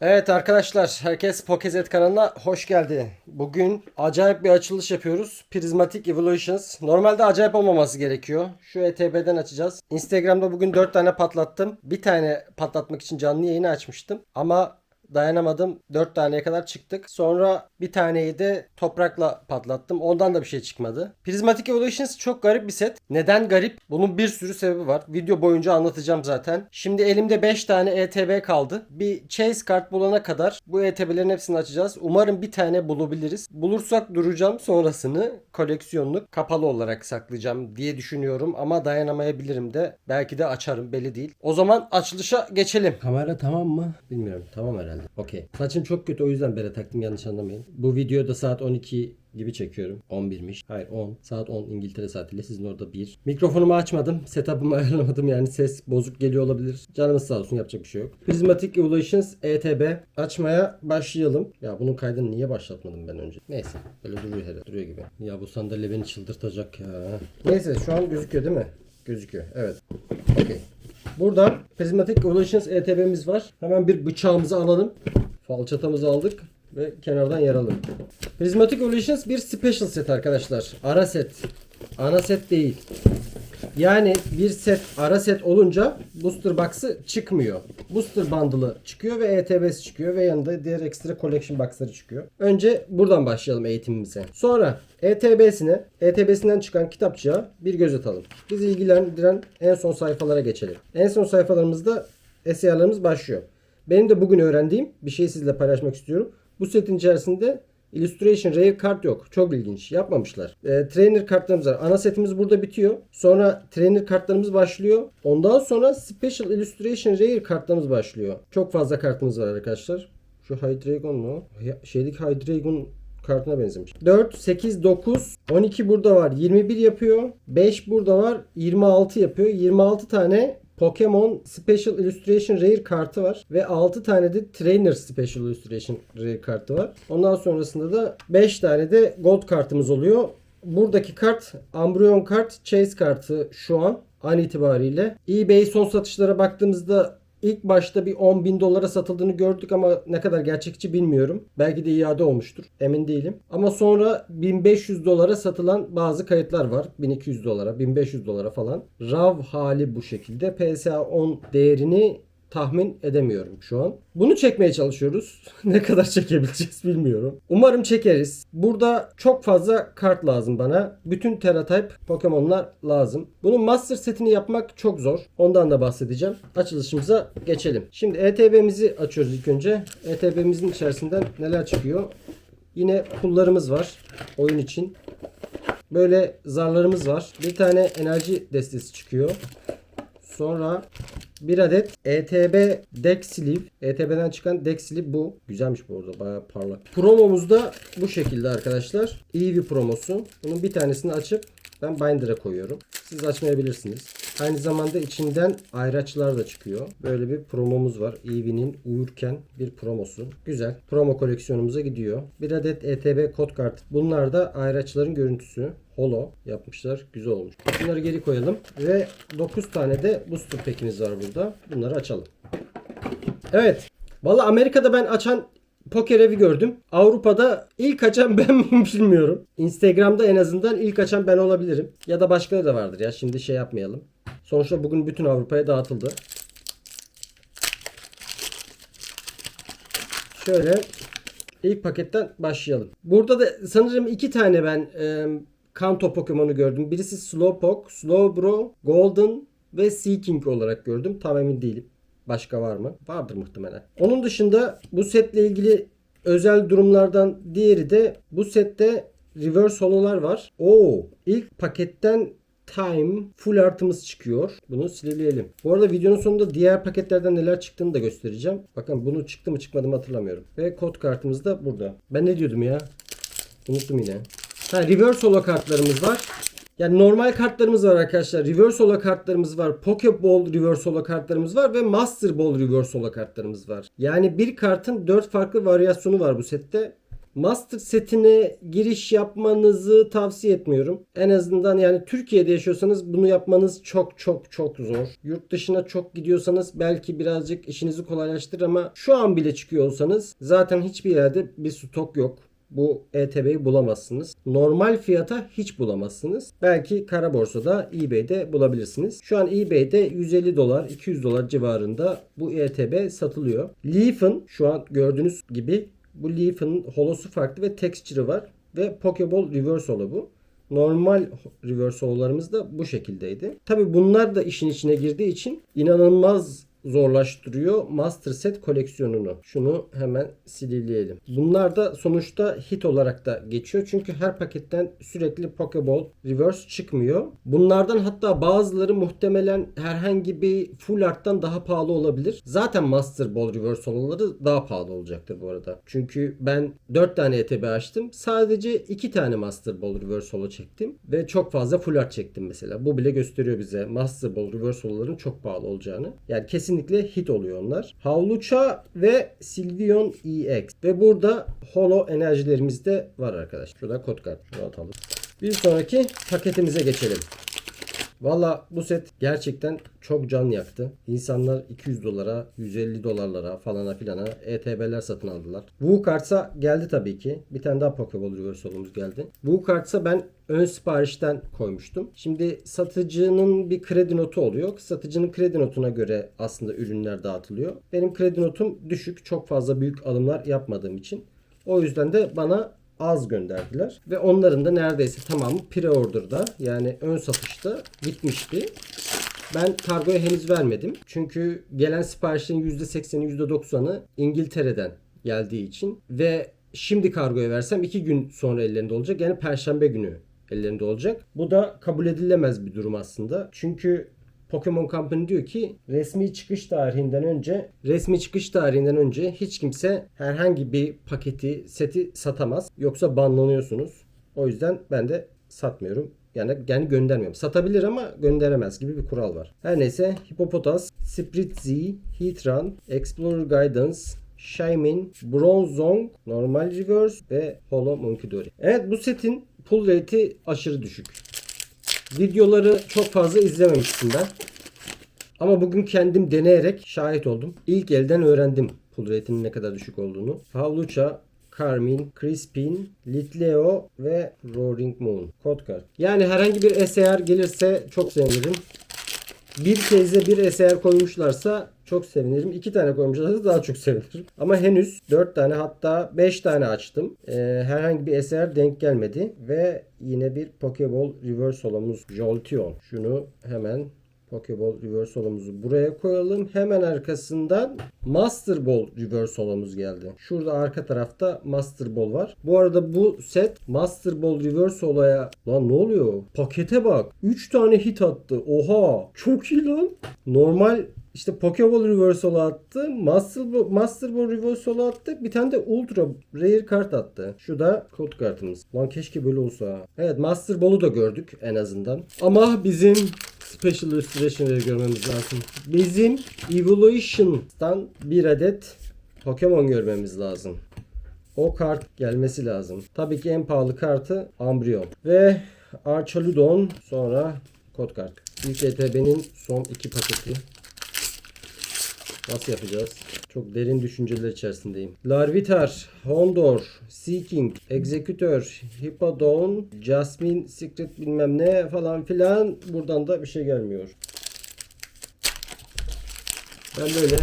Evet arkadaşlar, herkes Pokezet kanalına hoş geldi. Bugün acayip bir açılış yapıyoruz. Prismatic Evolutions. Normalde acayip olmaması gerekiyor. Şu ETB'den açacağız. Instagram'da bugün 4 tane patlattım. Bir tane patlatmak için canlı yayını açmıştım. Ama dayanamadım. 4 taneye kadar çıktık. Sonra bir taneyi de toprakla patlattım. Ondan da bir şey çıkmadı. Prismatic Evolutions çok garip bir set. Neden garip? Bunun bir sürü sebebi var. Video boyunca anlatacağım zaten. Şimdi elimde 5 tane ETB kaldı. Bir chase kart bulana kadar bu ETB'lerin hepsini açacağız. Umarım bir tane bulabiliriz. Bulursak duracağım. Sonrasını koleksiyonluk kapalı olarak saklayacağım diye düşünüyorum. Ama dayanamayabilirim de. Belki de açarım belli değil. O zaman açılışa geçelim. Kamera tamam mı? Bilmiyorum. Tamam herhalde. Okey. Saçım çok kötü o yüzden bere taktım yanlış anlamayın. Bu videoda saat 12 gibi çekiyorum. 11'miş. Hayır 10. Saat 10 İngiltere saatiyle sizin orada 1. Mikrofonumu açmadım. Setup'ımı ayarlamadım yani ses bozuk geliyor olabilir. Canımız sağ olsun yapacak bir şey yok. Prismatic Evolutions ETB açmaya başlayalım. Ya bunun kaydını niye başlatmadım ben önce? Neyse böyle duruyor herhalde. Duruyor gibi. Ya bu sandalye beni çıldırtacak ya. Neyse şu an gözüküyor değil mi? Gözüküyor. Evet. Okey. Burada Prismatic Evolutions ETB'miz var. Hemen bir bıçağımızı alalım. Falçatamızı aldık ve kenardan yaralım. Prismatic Evolutions bir special set arkadaşlar. Ara set. Ana set değil. Yani bir set ara set olunca booster box'ı çıkmıyor. Booster bundle'ı çıkıyor ve ETB'si çıkıyor ve yanında diğer ekstra collection box'ları çıkıyor. Önce buradan başlayalım eğitimimize. Sonra ETB'sine, ETB'sinden çıkan kitapçığa bir göz atalım. Bizi ilgilendiren en son sayfalara geçelim. En son sayfalarımızda SEA'larımız başlıyor. Benim de bugün öğrendiğim bir şeyi sizle paylaşmak istiyorum. Bu setin içerisinde Illustration Rare kart yok. Çok ilginç. Yapmamışlar. Ee, trainer kartlarımız var. Ana setimiz burada bitiyor. Sonra trainer kartlarımız başlıyor. Ondan sonra Special Illustration Rare kartlarımız başlıyor. Çok fazla kartımız var arkadaşlar. Şu Hydreigon mu? Şeydeki Hydreigon kartına benzemiş. 4, 8, 9, 12 burada var. 21 yapıyor. 5 burada var. 26 yapıyor. 26 tane Pokemon Special Illustration Rare kartı var. Ve 6 tane de Trainer Special Illustration Rare kartı var. Ondan sonrasında da 5 tane de Gold kartımız oluyor. Buradaki kart Umbreon kart, Chase kartı şu an an itibariyle. eBay son satışlara baktığımızda ilk başta bir 10 bin dolara satıldığını gördük ama ne kadar gerçekçi bilmiyorum. Belki de iade olmuştur. Emin değilim. Ama sonra 1500 dolara satılan bazı kayıtlar var. 1200 dolara, 1500 dolara falan. RAW hali bu şekilde. PSA 10 değerini tahmin edemiyorum şu an. Bunu çekmeye çalışıyoruz. ne kadar çekebileceğiz bilmiyorum. Umarım çekeriz. Burada çok fazla kart lazım bana. Bütün Teratype Pokemon'lar lazım. Bunun Master setini yapmak çok zor. Ondan da bahsedeceğim. Açılışımıza geçelim. Şimdi ETB'mizi açıyoruz ilk önce. ETB'mizin içerisinden neler çıkıyor? Yine pullarımız var oyun için. Böyle zarlarımız var. Bir tane enerji destesi çıkıyor. Sonra bir adet ETB deck sleeve. ETB'den çıkan deck sleeve bu. Güzelmiş bu arada bayağı parlak. Promomuz da bu şekilde arkadaşlar. Bir promosu. Bunun bir tanesini açıp ben binder'a koyuyorum. Siz açmayabilirsiniz. Aynı zamanda içinden ayraçlar da çıkıyor. Böyle bir promomuz var. Eevee'nin uyurken bir promosu. Güzel. Promo koleksiyonumuza gidiyor. Bir adet ETB kod kartı. Bunlar da ayraçların görüntüsü. Holo yapmışlar. Güzel olmuş. Bunları geri koyalım. Ve 9 tane de booster pack'imiz var burada. Bunları açalım. Evet. Valla Amerika'da ben açan poker evi gördüm. Avrupa'da ilk açan ben miyim bilmiyorum. Instagram'da en azından ilk açan ben olabilirim. Ya da başkaları da vardır ya. Şimdi şey yapmayalım. Sonuçta bugün bütün Avrupa'ya dağıtıldı. Şöyle ilk paketten başlayalım. Burada da sanırım iki tane ben e, Kanto Pokemon'u gördüm. Birisi Slowpoke, Slowbro, Golden ve Seeking olarak gördüm. Tam emin değilim. Başka var mı? Vardır muhtemelen. Onun dışında bu setle ilgili özel durumlardan diğeri de bu sette reverse hololar var. Oo, ilk paketten Time full artımız çıkıyor. Bunu sileleyelim. Bu arada videonun sonunda diğer paketlerden neler çıktığını da göstereceğim. Bakın bunu çıktı mı çıkmadı mı hatırlamıyorum. Ve kod kartımız da burada. Ben ne diyordum ya? Unuttum yine. Ha reverse holo kartlarımız var. Yani normal kartlarımız var arkadaşlar. Reverse holo kartlarımız var. Pokeball reverse holo kartlarımız var ve Master Ball reverse holo kartlarımız var. Yani bir kartın 4 farklı varyasyonu var bu sette. Master setine giriş yapmanızı tavsiye etmiyorum. En azından yani Türkiye'de yaşıyorsanız bunu yapmanız çok çok çok zor. Yurt dışına çok gidiyorsanız belki birazcık işinizi kolaylaştırır ama şu an bile çıkıyor olsanız zaten hiçbir yerde bir stok yok bu ETB'yi bulamazsınız. Normal fiyata hiç bulamazsınız. Belki kara borsada eBay'de bulabilirsiniz. Şu an eBay'de 150 dolar 200 dolar civarında bu ETB satılıyor. Leaf'ın şu an gördüğünüz gibi bu Leaf'ın holosu farklı ve texture'ı var ve Pokeball Reverse Holo bu. Normal reverse holo'larımız da bu şekildeydi. Tabi bunlar da işin içine girdiği için inanılmaz zorlaştırıyor Master Set koleksiyonunu. Şunu hemen silivleyelim. Bunlar da sonuçta hit olarak da geçiyor. Çünkü her paketten sürekli Pokeball Reverse çıkmıyor. Bunlardan hatta bazıları muhtemelen herhangi bir full art'tan daha pahalı olabilir. Zaten Master Ball Reverse holoları daha pahalı olacaktır bu arada. Çünkü ben 4 tane ETB açtım. Sadece 2 tane Master Ball Reverse holo çektim. Ve çok fazla full art çektim mesela. Bu bile gösteriyor bize Master Ball Reverse holoların çok pahalı olacağını. Yani kesinlikle hit oluyor onlar. Havluça ve Sylveon EX. Ve burada holo enerjilerimiz de var arkadaşlar. Şurada kod kart. Atalım. Bir sonraki paketimize geçelim. Valla bu set gerçekten çok can yaktı. İnsanlar 200 dolara, 150 dolarlara falana filana ETB'ler satın aldılar. Bu kartsa geldi tabii ki. Bir tane daha Pokeball Reverse olumuz geldi. Bu kartsa ben ön siparişten koymuştum. Şimdi satıcının bir kredi notu oluyor. Satıcının kredi notuna göre aslında ürünler dağıtılıyor. Benim kredi notum düşük. Çok fazla büyük alımlar yapmadığım için. O yüzden de bana az gönderdiler. Ve onların da neredeyse tamamı pre-order'da yani ön satışta gitmişti. Ben kargoya henüz vermedim. Çünkü gelen siparişlerin %80'i %90'ı İngiltere'den geldiği için ve şimdi kargoya versem 2 gün sonra ellerinde olacak. Yani perşembe günü ellerinde olacak. Bu da kabul edilemez bir durum aslında. Çünkü Pokemon Company diyor ki resmi çıkış tarihinden önce resmi çıkış tarihinden önce hiç kimse herhangi bir paketi seti satamaz. Yoksa banlanıyorsunuz. O yüzden ben de satmıyorum. Yani, yani göndermiyorum. Satabilir ama gönderemez gibi bir kural var. Her neyse Hippopotas, Spritzy, Heatran, Explorer Guidance, Shaymin, Bronzong, Normal Reverse ve Holo Munkidori. Evet bu setin pull rate'i aşırı düşük. Videoları çok fazla izlememiştim ben. Ama bugün kendim deneyerek şahit oldum. İlk elden öğrendim pull rate'inin ne kadar düşük olduğunu. Havlucha, Carmine, Crispin, Litleo ve Roaring Moon. Kod. Yani herhangi bir SR gelirse çok sevinirim. Bir keze bir SR koymuşlarsa çok sevinirim. İki tane koymuşlarsa daha çok sevinirim. Ama henüz 4 tane hatta 5 tane açtım. Ee, herhangi bir SR denk gelmedi. Ve yine bir Pokeball Reverse Holo'muz Jolteon. Şunu hemen Pokeball Reverse Holo'muzu buraya koyalım. Hemen arkasından Master Ball Reverse Holo'muz geldi. Şurada arka tarafta Master Ball var. Bu arada bu set Master Ball Reverse Holo'ya lan ne oluyor? Pakete bak. 3 tane hit attı. Oha. Çok iyi lan. Normal işte Pokeball Reverse Holo attı. Master Master Ball Reverse Holo attı. Bir tane de Ultra Rare kart attı. Şu da kod kartımız. Lan keşke böyle olsa. Evet Master Ball'u da gördük en azından. Ama bizim Special Illustration'ları görmemiz lazım. Bizim Evolution'dan bir adet Pokemon görmemiz lazım. O kart gelmesi lazım. Tabii ki en pahalı kartı Umbreon. Ve Archaludon sonra kod kart. İlk ETB'nin son iki paketi. Nasıl yapacağız? Çok derin düşünceler içerisindeyim. Larvitar, Hondor, Seeking, Executor, Hippodon, Jasmine, Secret bilmem ne falan filan. Buradan da bir şey gelmiyor. Ben böyle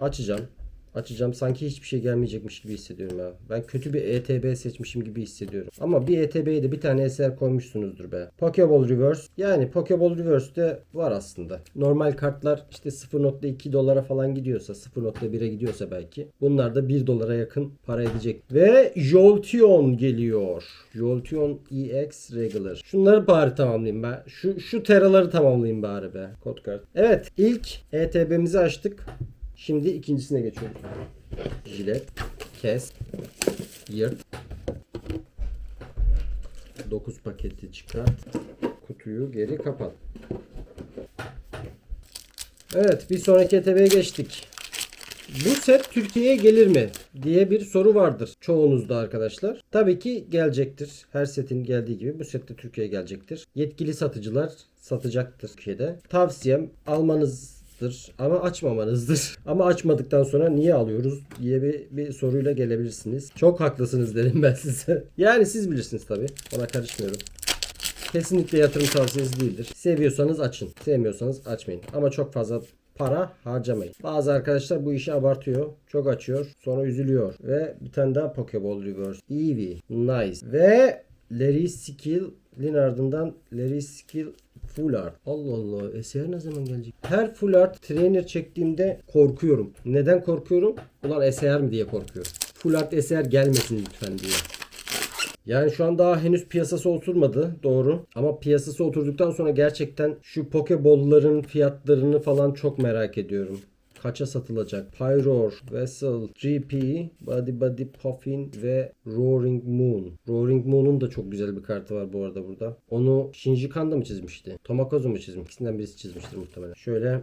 açacağım. Açacağım. Sanki hiçbir şey gelmeyecekmiş gibi hissediyorum ya. Ben kötü bir ETB seçmişim gibi hissediyorum. Ama bir ETB'ye de bir tane eser koymuşsunuzdur be. Pokeball Reverse. Yani Pokeball Reverse'de var aslında. Normal kartlar işte 0.2 dolara falan gidiyorsa 0.1'e gidiyorsa belki. Bunlar da 1 dolara yakın para edecek. Ve Jolteon geliyor. Jolteon EX Regular. Şunları bari tamamlayayım ben. Şu, şu teraları tamamlayayım bari be. Kod kart. Evet ilk ETB'mizi açtık. Şimdi ikincisine geçiyoruz. Jilet, kes, yırt. 9 paketi çıkart. Kutuyu geri kapat. Evet bir sonraki ETB'ye geçtik. Bu set Türkiye'ye gelir mi diye bir soru vardır çoğunuzda arkadaşlar. Tabii ki gelecektir. Her setin geldiği gibi bu set de Türkiye'ye gelecektir. Yetkili satıcılar satacaktır Türkiye'de. Tavsiyem almanızdır ama açmamanızdır. Ama açmadıktan sonra niye alıyoruz diye bir, bir soruyla gelebilirsiniz. Çok haklısınız derim ben size. Yani siz bilirsiniz tabii. Ona karışmıyorum. Kesinlikle yatırım tavsiyesi değildir. Seviyorsanız açın. Sevmiyorsanız açmayın. Ama çok fazla para harcamayın. Bazı arkadaşlar bu işi abartıyor. Çok açıyor. Sonra üzülüyor. Ve bir tane daha Pokeball Reverse. Eevee. Nice. Ve Larry Skill'in ardından Larry Skill Full Art. Allah Allah. SR ne zaman gelecek? Her Full Art trainer çektiğimde korkuyorum. Neden korkuyorum? Ulan SR mi diye korkuyorum. Full Art SR gelmesin lütfen diye. Yani şu an daha henüz piyasası oturmadı doğru. Ama piyasası oturduktan sonra gerçekten şu Pokeball'ların fiyatlarını falan çok merak ediyorum. Kaça satılacak? Pyroar, Vessel, GP, Body Body Puffin ve Roaring Moon. Roaring Moon'un da çok güzel bir kartı var bu arada burada. Onu Shinji Kanda mı çizmişti? Tomakozu mu çizmiş? İkisinden birisi çizmiştir muhtemelen. Şöyle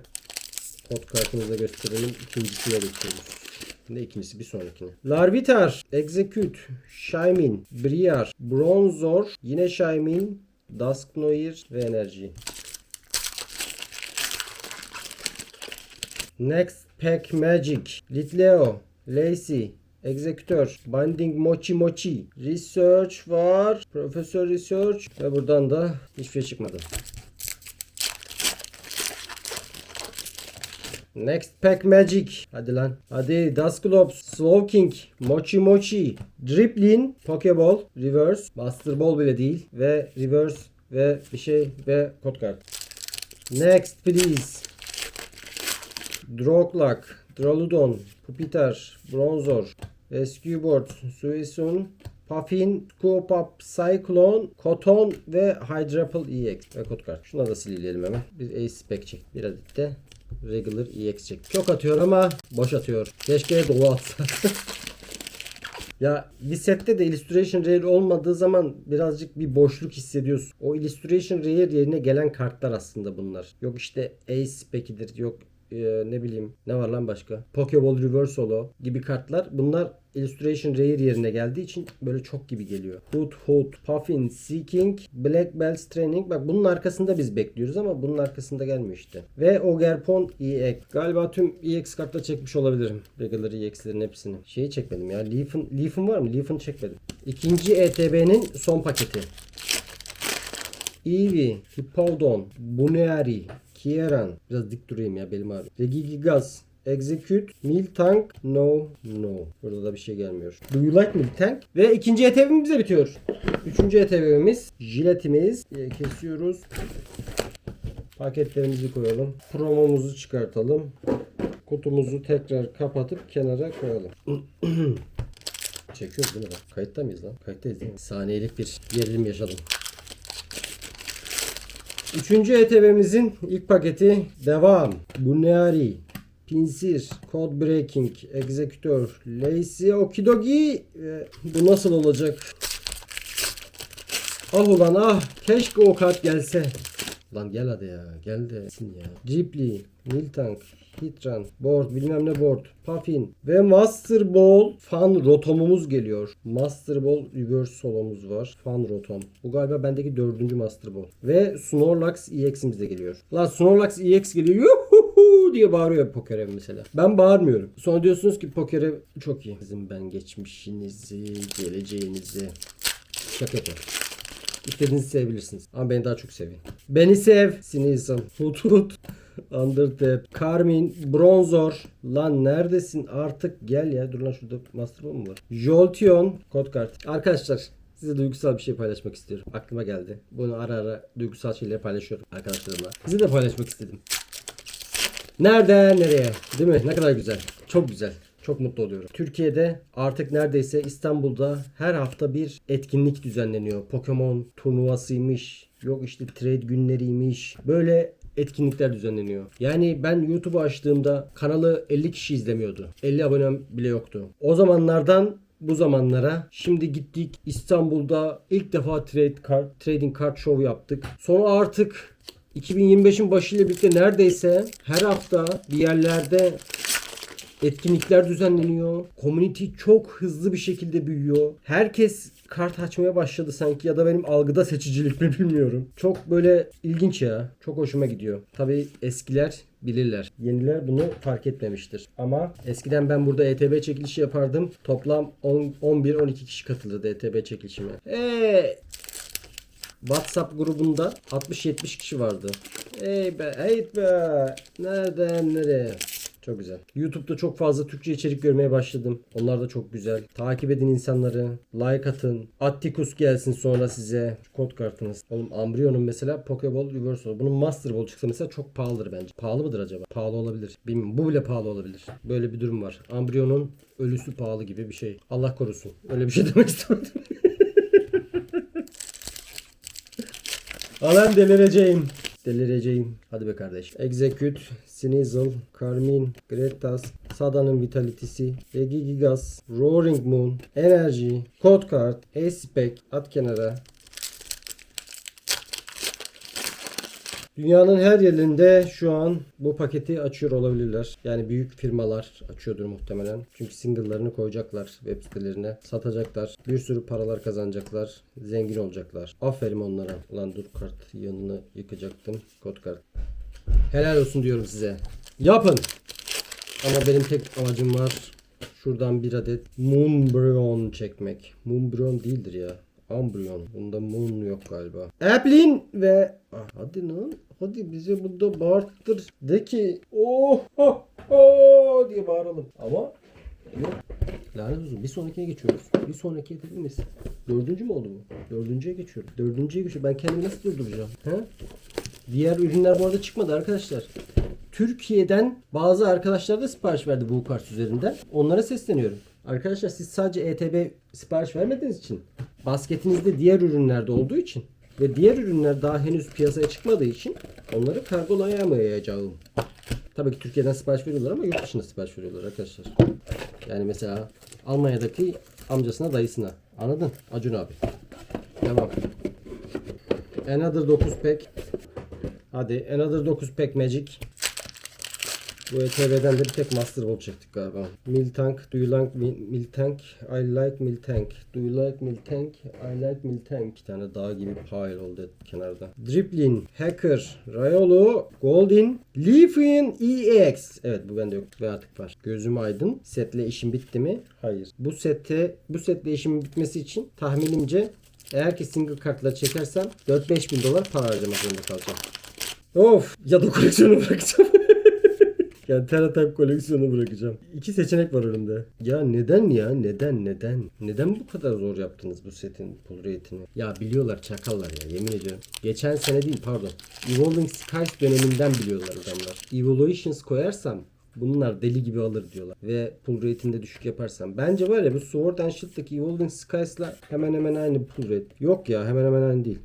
pot kartımızı da gösterelim. İkincisine geçiyoruz. Ne ikincisi bir sonrakine. Larvitar, Execute, Shaymin, Briar, Bronzor, yine Shaymin, Dusknoir ve Enerji. Next Pack Magic, Litleo, Lacy, Executor, Binding Mochi Mochi, Research var, Professor Research ve buradan da hiçbir şey çıkmadı. Next Pack Magic. Hadi lan. Hadi Dusclops, Slowking, Mochi Mochi, Dribbling, Pokeball, Reverse, Buster Ball bile değil ve Reverse ve bir şey ve kod kart. Next please. Droglak, Droludon, Pupitar, Bronzor, Rescue Suisun, Puffin, Scoopup, Cyclone, Koton ve Hydrapple EX ve kod kart. Şuna da silelim hemen. Bir Ace Spec çek. Bir adet de Regular EX çek. Çok atıyor ama boş atıyor. Keşke dolu atsa. Ya bir sette de illustration rare olmadığı zaman birazcık bir boşluk hissediyorsun. O illustration rare yerine gelen kartlar aslında bunlar. Yok işte Ace Spec'idir, yok e, ne bileyim ne var lan başka? Pokeball Reverse Holo gibi kartlar. Bunlar Illustration Rare yerine geldiği için böyle çok gibi geliyor. Hood Hood, Puffin, Seeking, Black Belts Training. Bak bunun arkasında biz bekliyoruz ama bunun arkasında gelmiyor işte. Ve Ogerpon EX. Galiba tüm EX kartla çekmiş olabilirim. Regular EX'lerin hepsini. Şeyi çekmedim ya. Leaf'in, Leaf'in var mı? Leaf'in çekmedim. İkinci ETB'nin son paketi. Eevee, Hippowdon, Buneari, Kieran. Biraz dik durayım ya belim ağrıyor. Regigigas, Execute, Miltank, No, No. Burada da bir şey gelmiyor. Do you like Miltank? Ve ikinci ETB'miz de bitiyor. Üçüncü ETB'miz, jiletimiz. Ee, Kesiyoruz. Paketlerimizi koyalım. Promomuzu çıkartalım. Kutumuzu tekrar kapatıp kenara koyalım. Çekiyoruz değil mi? Kayıtta mıyız lan? Kayıttayız değil mi? Saniyelik bir gerilim yaşadım. Üçüncü ETB'mizin ilk paketi devam. Buneari, Pinsir, Code Breaking, Executor, Lacy, Okidogi. Ee, bu nasıl olacak? Ah ulan ah. Keşke o kart gelse. Lan gel hadi ya. Gel de ya. Ghibli, Miltank, Hitran, Board, bilmem ne board, Puffin ve Master Ball Fan Rotom'umuz geliyor. Master Ball Reverse Solo'muz var. Fan Rotom. Bu galiba bendeki dördüncü Master Ball. Ve Snorlax EX'imiz de geliyor. Lan Snorlax EX geliyor. Yuhuhu diye bağırıyor Pokerev mesela. Ben bağırmıyorum. Sonra diyorsunuz ki Pokerev çok iyi. Bizim ben geçmişinizi, geleceğinizi. Şaka yapıyorum. İstediğinizi sevebilirsiniz. Ama beni daha çok sevin. Beni sev. Sneasel. Hut hut. Undertap. Carmin. Bronzor. Lan neredesin? Artık gel ya. Dur lan şurada Master mu var? Jolteon. Kod kart. Arkadaşlar size duygusal bir şey paylaşmak istiyorum. Aklıma geldi. Bunu ara ara duygusal şeyleri paylaşıyorum arkadaşlarımla. Size de paylaşmak istedim. Nereden nereye? Değil mi? Ne kadar güzel. Çok güzel. Çok mutlu oluyorum. Türkiye'de artık neredeyse İstanbul'da her hafta bir etkinlik düzenleniyor. Pokemon turnuvasıymış. Yok işte trade günleriymiş. Böyle etkinlikler düzenleniyor. Yani ben YouTube'u açtığımda kanalı 50 kişi izlemiyordu. 50 abonem bile yoktu. O zamanlardan bu zamanlara şimdi gittik İstanbul'da ilk defa trade kart, trading card show yaptık. Sonra artık 2025'in başıyla birlikte neredeyse her hafta bir yerlerde Etkinlikler düzenleniyor. Community çok hızlı bir şekilde büyüyor. Herkes kart açmaya başladı sanki ya da benim algıda seçicilik mi bilmiyorum. Çok böyle ilginç ya. Çok hoşuma gidiyor. Tabii eskiler bilirler. Yeniler bunu fark etmemiştir. Ama eskiden ben burada ETB çekilişi yapardım. Toplam 10 11-12 kişi katılırdı ETB çekilişime. Eee WhatsApp grubunda 60-70 kişi vardı. Ey be, hey be. Nereden nereye? Çok güzel. YouTube'da çok fazla Türkçe içerik görmeye başladım. Onlar da çok güzel. Takip edin insanları. Like atın. Atticus gelsin sonra size. Kod kartınız. Oğlum Ambrion'un mesela Pokeball Reversal. Bunun Master Ball çıksa mesela çok pahalıdır bence. Pahalı mıdır acaba? Pahalı olabilir. Bilmiyorum. Bu bile pahalı olabilir. Böyle bir durum var. Ambrion'un ölüsü pahalı gibi bir şey. Allah korusun. Öyle bir şey demek istemedim. Alan delireceğim. Delireceğim. Hadi be kardeş. Execute, Sneasel, Carmine, Gretas, Sada'nın Vitality'si, Regigigas, Roaring Moon, Energy, Code Card, A-Spec, at kenara. Dünyanın her yerinde şu an bu paketi açıyor olabilirler. Yani büyük firmalar açıyordur muhtemelen. Çünkü single'larını koyacaklar web sitelerine. Satacaklar. Bir sürü paralar kazanacaklar. Zengin olacaklar. Aferin onlara. Ulan dur kart yanını yıkacaktım. Kod kart. Helal olsun diyorum size. Yapın. Ama benim tek amacım var. Şuradan bir adet Moonbryon çekmek. Moonbryon değildir ya. Ambryon. Bunda moon yok galiba. Aplin ve Ah, hadi lan. Hadi bize burada bağırttır. De ki oh oh oh diye bağıralım. Ama yok. Lanet olsun. Bir sonrakine geçiyoruz. Bir sonraki hedefimiz. Dördüncü mü oldu bu? Dördüncüye geçiyorum. Dördüncüye geçiyorum. Ben kendimi nasıl durduracağım? He? Diğer ürünler bu arada çıkmadı arkadaşlar. Türkiye'den bazı arkadaşlar da sipariş verdi bu kart üzerinden. Onlara sesleniyorum. Arkadaşlar siz sadece ETB sipariş vermediğiniz için basketinizde diğer ürünlerde olduğu için ve diğer ürünler daha henüz piyasaya çıkmadığı için onları kargolayamayacağım. Tabii ki Türkiye'den sipariş veriyorlar ama yurt dışında sipariş veriyorlar arkadaşlar. Yani mesela Almanya'daki amcasına dayısına. Anladın? Acun abi. Devam. Another 9 pack. Hadi Another 9 pack Magic. Bu ETV'den de bir tek Master çektik galiba. Miltank, do you like Mil- Miltank? I like Miltank. Do you like Miltank? I like Miltank. İki tane dağ gibi pile oldu kenarda. Driplin, Hacker, Rayolo, Goldin, Leafin EX. Evet bu bende yok ve artık var. Gözüm aydın. Setle işim bitti mi? Hayır. Bu sette bu setle işimin bitmesi için tahminimce eğer ki single kartla çekersem 4-5 bin dolar para harcamak zorunda kalacağım. Of ya da koleksiyonu bırakacağım. Yani Teratype koleksiyonu bırakacağım. İki seçenek var önümde. Ya neden ya? Neden? Neden? Neden bu kadar zor yaptınız bu setin pull rate'ini? Ya biliyorlar çakallar ya yemin ediyorum. Geçen sene değil pardon. Evolving Skies döneminden biliyorlar adamlar. Evolutions koyarsam bunlar deli gibi alır diyorlar. Ve pull rate'ini de düşük yaparsam. Bence var ya bu Sword and Shield'daki Evolving Skies'la hemen hemen aynı pull rate. Yok ya hemen hemen aynı değil.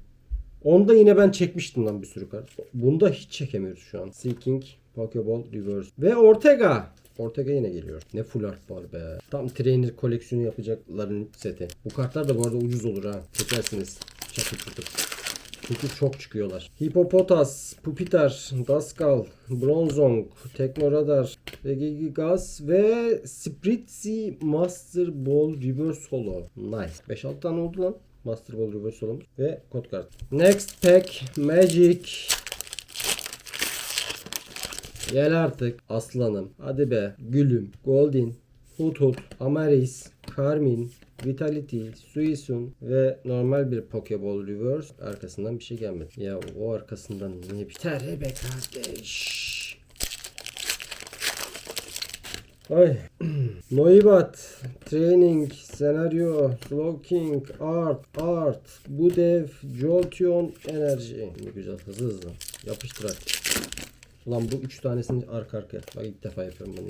Onda yine ben çekmiştim lan bir sürü kart. Bunda hiç çekemiyoruz şu an. Seeking, Pokeball, Reverse. Ve Ortega. Ortega yine geliyor. Ne full art var be. Tam trainer koleksiyonu yapacakların seti. Bu kartlar da bu arada ucuz olur ha. Çekersiniz. Çatır çatır. Çünkü çok çıkıyorlar. Hippopotas, Pupitar, Daskal, Bronzong, Teknoradar, Regigigas ve Spritzy Master Ball Reverse Holo. Nice. 5-6 tane oldu lan. Master Ball Reverse Holo'muz ve kod kart. Next pack Magic. Gel artık aslanım. Hadi be. Gülüm. Goldin. Hut Hut. Amaris. Carmin. Vitality, Suisun ve normal bir Pokeball Reverse arkasından bir şey gelmedi. Ya o arkasından niye biter be kardeş? Ay. Noibat, Training, Senaryo, Slowking, Art, Art, Budev, Jolteon, Enerji. Ne güzel hızlı hızlı. Yapıştır hadi. Ulan bu üç tanesini arka arkaya. Bak ilk defa yapıyorum bunu.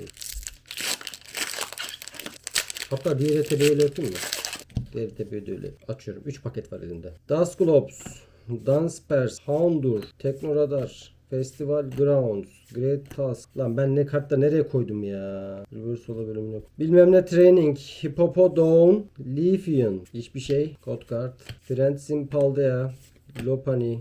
Hatta diğer ETB'yi öyle yapayım mı? Diğer ETB'yi de öyle açıyorum. 3 paket var elimde. Dusclops, Danspers, Houndour, Teknoradar, Festival Grounds, Great Task. Lan ben ne kartta nereye koydum ya? Reverse ola bölümü yok. Bilmem ne Training, Hippopodon, Leafian. Hiçbir şey. Code Card. Friendsim Paldea, Lopunny,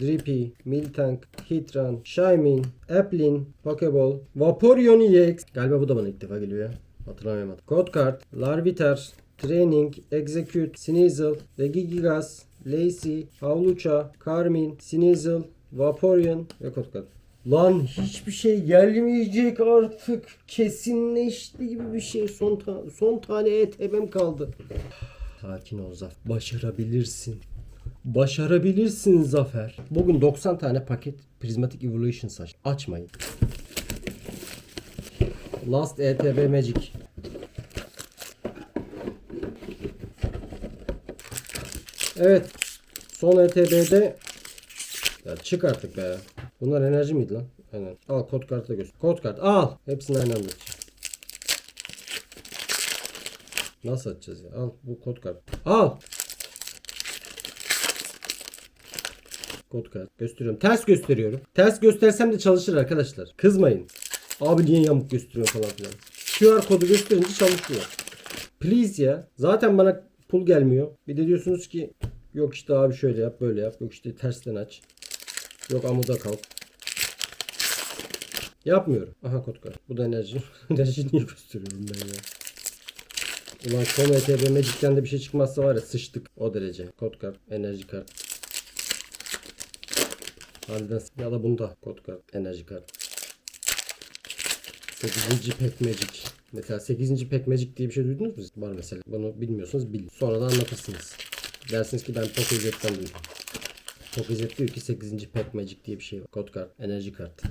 Drippy, Miltank, Hitran, Shaymin, Applin, Pokeball, Vaporeon EX. Galiba bu da bana ilk defa geliyor ya. Hatırlayamadım. Code Card, Larvitar, Training, Execute, Sneasel, Regigigas, Lacy, Havlucha, Carmin, Sneasel, Vaporeon ve Code Card. Lan hiçbir şey gelmeyecek artık. Kesinleşti gibi bir şey. Son ta- son tane ETB'm kaldı. Sakin ol Zafer. Başarabilirsin. Başarabilirsin Zafer. Bugün 90 tane paket Prismatic Evolution saç. Açmayın. Last ETB Magic. Evet. Son ETB'de ya çık artık be. Bunlar enerji miydi lan? Aynen. Al kod kartı da göster. Kod kart al. Hepsini aynı anda. Nasıl açacağız ya? Al bu kod kart. Al. Kod. Gösteriyorum. Ters gösteriyorum. Ters göstersem de çalışır arkadaşlar. Kızmayın. Abi niye yamuk gösteriyor falan filan. QR kodu gösterince çalışıyor. Please ya. Zaten bana pul gelmiyor. Bir de diyorsunuz ki yok işte abi şöyle yap böyle yap. Yok işte tersten aç. Yok amuda kalk. Yapmıyorum. Aha kod kart. Bu da enerji. enerji niye gösteriyorum ben ya? Ulan son ETB Magic'ten de bir şey çıkmazsa var ya sıçtık o derece. Kod kart, enerji kart. Harbiden ya da bunda kod kart, enerji kart. 8. Pack Magic. Mesela 8. Pack Magic diye bir şey duydunuz mu? Var mesela. Bunu bilmiyorsanız bilin. Sonra da anlatırsınız. Dersiniz ki ben Pokezet'ten duydum. Pokezet diyor ki 8. Pack diye bir şey var. Kod kart, enerji kart.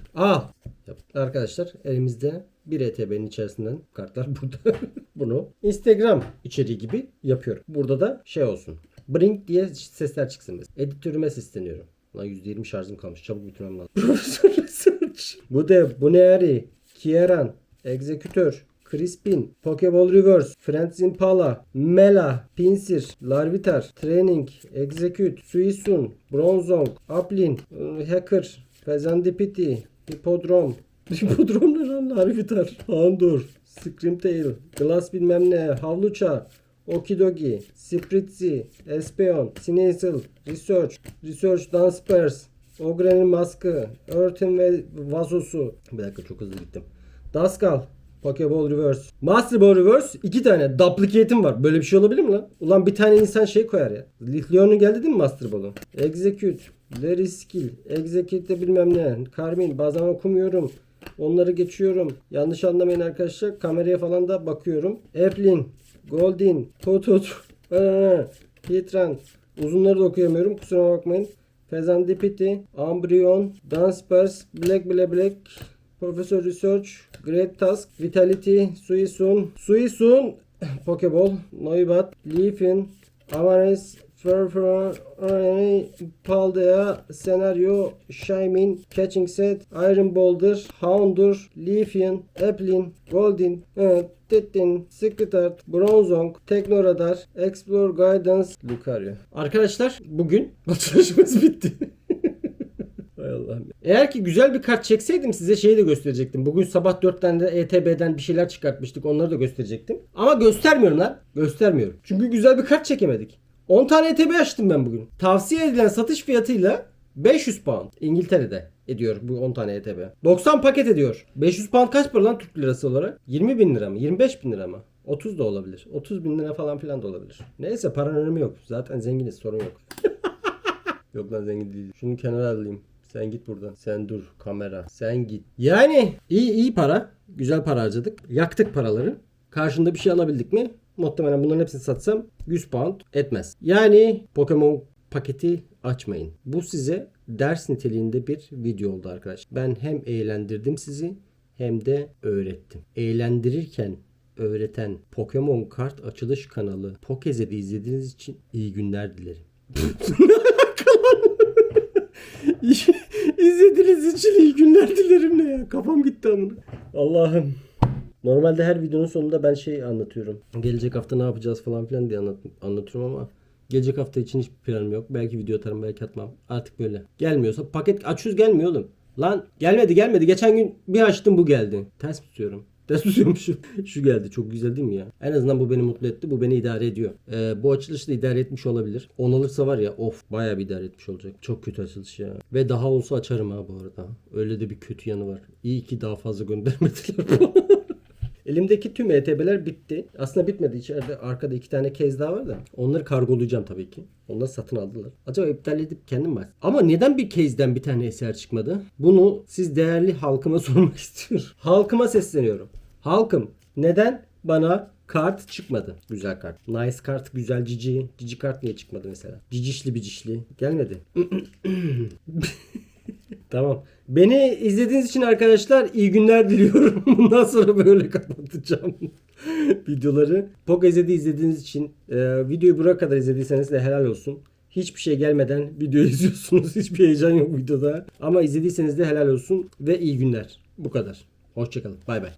Yap. Arkadaşlar elimizde bir ETB'nin içerisinden kartlar burada. Bunu Instagram içeriği gibi yapıyorum. Burada da şey olsun. Brink diye sesler çıksın. Editörüme sesleniyorum. Lan %20 şarjım kalmış. Çabuk bitirmem lazım. Profesör Research. Bu de Buneari, Kieran, Executor, Crispin, Pokeball Reverse, Friends Impala, Mela, Pinsir, Larvitar, Training, Execute, Suisun, Bronzong, Uplin, Hacker, Fezandipiti, Hippodrome, Hippodrome ne lan? Larvitar, Houndour, Screamtail, Glass bilmem ne, Havlucha, Okidogi, Spritzy, Espeon, Sneasel, Research, Research Dunsparce, Ogre'nin maskı, Earth'in ve vazosu. Bir dakika çok hızlı gittim. Daskal, Pokeball Reverse. Master Ball Reverse iki tane duplicate'im var. Böyle bir şey olabilir mi lan? Ulan bir tane insan şey koyar ya. Leon'un geldi değil mi Master Ball'un? Execute, Larry Skill, Execute'de bilmem ne. Carmine bazen okumuyorum. Onları geçiyorum. Yanlış anlamayın arkadaşlar. Kameraya falan da bakıyorum. Eplin, Goldin, Totut, Hitran. Uzunları da okuyamıyorum. Kusura bakmayın. Fezandipiti, Ambryon, Danspers, Black Black Black, Professor Research, Great Task, Vitality, Suisun, Suisun, Pokeball, Noibat, Leafin, Amaris, Furfur, Paldea, Senaryo, Shaymin, Catching Set, Iron Boulder, Houndour, Leafian, Eplin, Goldin, evet, Tittin, Secret Art, Bronzong, Teknoradar, Explore Guidance, Lucario. Arkadaşlar bugün çalışmamız bitti. Hay Allah'ım. Eğer ki güzel bir kart çekseydim size şeyi de gösterecektim. Bugün sabah 4'ten de ETB'den bir şeyler çıkartmıştık. Onları da gösterecektim. Ama göstermiyorum lan. Göstermiyorum. Çünkü güzel bir kart çekemedik. 10 tane ETB açtım ben bugün. Tavsiye edilen satış fiyatıyla 500 pound İngiltere'de ediyor bu 10 tane ETB. 90 paket ediyor. 500 pound kaç para lan Türk lirası olarak? 20 bin lira mı? 25 bin lira mı? 30 da olabilir. 30 bin lira falan filan da olabilir. Neyse paranın önemi yok. Zaten zenginiz sorun yok. Yok lan zengin değil. Şunu kenara alayım. Sen git buradan. Sen dur kamera. Sen git. Yani iyi iyi para. Güzel para harcadık. Yaktık paraları. Karşında bir şey alabildik mi? Muhtemelen bunların hepsini satsam 100 pound etmez. Yani Pokemon paketi açmayın. Bu size ders niteliğinde bir video oldu arkadaş. Ben hem eğlendirdim sizi hem de öğrettim. Eğlendirirken öğreten Pokemon kart açılış kanalı Pokezed'i izlediğiniz için iyi günler dilerim. İzlediğiniz için iyi günler dilerim ne ya. Kafam gitti amına. Allah'ım. Normalde her videonun sonunda ben şey anlatıyorum. Gelecek hafta ne yapacağız falan filan diye anlat anlatıyorum ama gelecek hafta için hiçbir planım yok. Belki video atarım belki atmam. Artık böyle. Gelmiyorsa paket açıyoruz gelmiyor oğlum. Lan gelmedi gelmedi. Geçen gün bir açtım bu geldi. Ters tutuyorum. Ders tutuyormuşum. Şu geldi. Çok güzel değil mi ya? En azından bu beni mutlu etti. Bu beni idare ediyor. Ee, bu açılışı da idare etmiş olabilir. 10 alırsa var ya of bayağı bir idare etmiş olacak. Çok kötü açılış ya. Ve daha olsa açarım ha bu arada. Öyle de bir kötü yanı var. İyi ki daha fazla göndermediler. Elimdeki tüm ETB'ler bitti. Aslında bitmedi. İçeride arkada iki tane kez daha var da. Onları kargolayacağım tabii ki. Onları satın aldılar. Acaba iptal edip kendim mi? Ama neden bir kezden bir tane eser çıkmadı? Bunu siz değerli halkıma sormak istiyorum. Halkıma sesleniyorum. Halkım neden bana kart çıkmadı? Güzel kart. Nice kart, güzel cici. Cici kart niye çıkmadı mesela? Cicişli bicişli. Gelmedi. Tamam. Beni izlediğiniz için arkadaşlar iyi günler diliyorum. Bundan sonra böyle kapatacağım videoları. Pokezede izlediğiniz için e, videoyu buraya kadar izlediyseniz de helal olsun. Hiçbir şey gelmeden video izliyorsunuz. Hiçbir heyecan yok videoda. Ama izlediyseniz de helal olsun ve iyi günler. Bu kadar. Hoşçakalın. Bay bay.